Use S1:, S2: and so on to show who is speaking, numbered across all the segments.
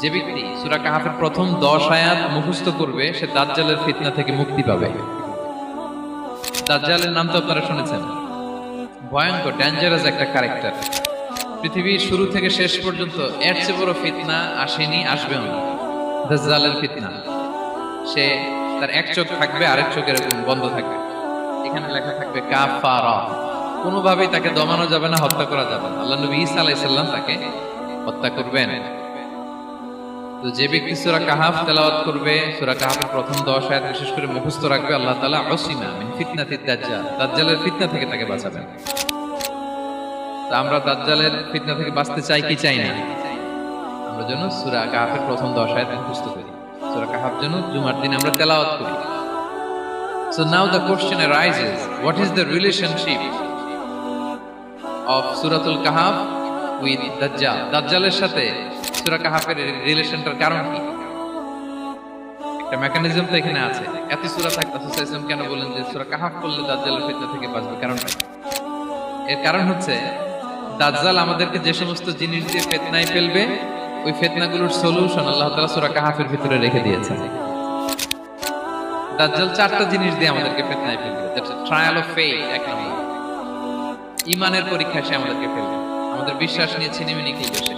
S1: যে ব্যক্তি সুরা কাহাফের প্রথম দশ আয়াত মুখস্থ করবে, সে দাজ্জালের ফিতনা থেকে মুক্তি পাবে। দাজ্জালের নাম তো আপনারা শুনেছেন। ভয়ঙ্কর ডেঞ্জারাস একটা ক্যারেক্টার পৃথিবীর শুরু থেকে শেষ পর্যন্ত এর চেয়ে বড় ফিতনা আসেনি, আসবেও না। দাজ্জালের ফিতনা। সে তার এক চোখ থাকবে, আরেক চোখ এরকম বন্ধ থাকবে। এখানে লেখা থাকবে, কাফারা। কোনোভাবেই তাকে দমানো যাবে না, হত্যা করা যাবে না। আল্লাহ নবী ঈসা আলাইসাল্লাম তাকে হত্যা করবেন। তো যে ব্যক্তি সূরা কাহাফ তেলাওয়াত করবে সূরা কাহাফের প্রথম দশ আয়াত বিশেষ করে মুখস্থ রাখবে আল্লাহ তাআলা অসীমা ফিতনাতি দাজ্জাল দাজ্জালের ফিতনা থেকে তাকে বাঁচাবেন। তো আমরা দাজ্জালের ফিতনা থেকে বাঁচতে চাই কি চাই না? আমরা জন্য সূরা কাহাফের প্রথম দশ আয়াত মুখস্থ করি। সূরা কাহাফ জন্য জুমার দিন আমরা তেলাওয়াত করি। So now the question arises, what is the relationship of Suratul Kahf with Dajjal? দাজ্জালের সাথে সূরা কাহাফের রিলেশনটার কারণ কি? একটা মেকানিজম তো এখানে আছে। এত সূরা থাকতে কেন বলেন যে সূরা কাহাফ পড়লে দাজ্জালের ফিতনা থেকে বাঁচবে? কারণটা কি? এর কারণ হচ্ছে, দাজ্জাল আমাদেরকে যে সমস্ত জিনিস দিয়ে ফেতনায় ফেলবে, ওই ফেতনাগুলোর সলিউশন আল্লাহ তাআলা সূরা কাহাফের ভিতরে রেখে দিয়েছেন। দাজ্জাল চারটা জিনিস দিয়ে আমাদেরকে ফেতনায় ফেলবে। ট্রায়াল অফ ফেথ এক নম্বর। ইমানের পরীক্ষা সে আমাদেরকে ফেলবে। আমাদের বিশ্বাস নিয়ে ছিনিমিনি খেলবে সে।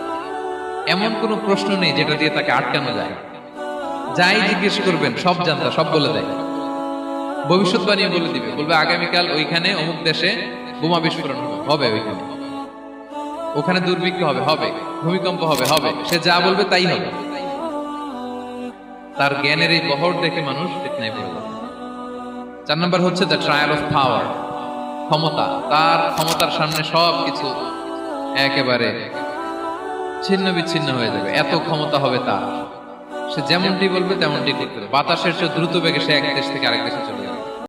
S1: এমন কোনো প্রশ্ন নেই যেটা দিয়ে তাকে আটকানো যায়। যাই জিজ্ঞেস করবেন, সব জানতা, সব বলে দেয়। ভবিষ্যৎ ভবিষ্যৎবাণী বলে দিবে, বলবে আগামীকাল ওইখানে অমুক দেশে বোমা বিস্ফোরণ হবে ওইখানে। ওখানে দুর্ভিক্ষ হবে হবে, ভূমিকম্প হবে হবে, সে যা বলবে তাই হবে। তার জ্ঞানের এই বহর দেখে মানুষ ফিতনায় পড়ে চার নম্বর হচ্ছে দ্য ট্রায়াল অফ পাওয়ার ক্ষমতা। তার ক্ষমতার সামনে সব কিছু একেবারে ছিন্ন বিচ্ছিন্ন হয়ে যাবে। এত ক্ষমতা হবে তার। সে যেমনটি বলবে, তেমনটি করতে বাতাসের চেয়ে দ্রুত বেগে সে এক দেশ থেকে আরেক দেশে চলে যাবে।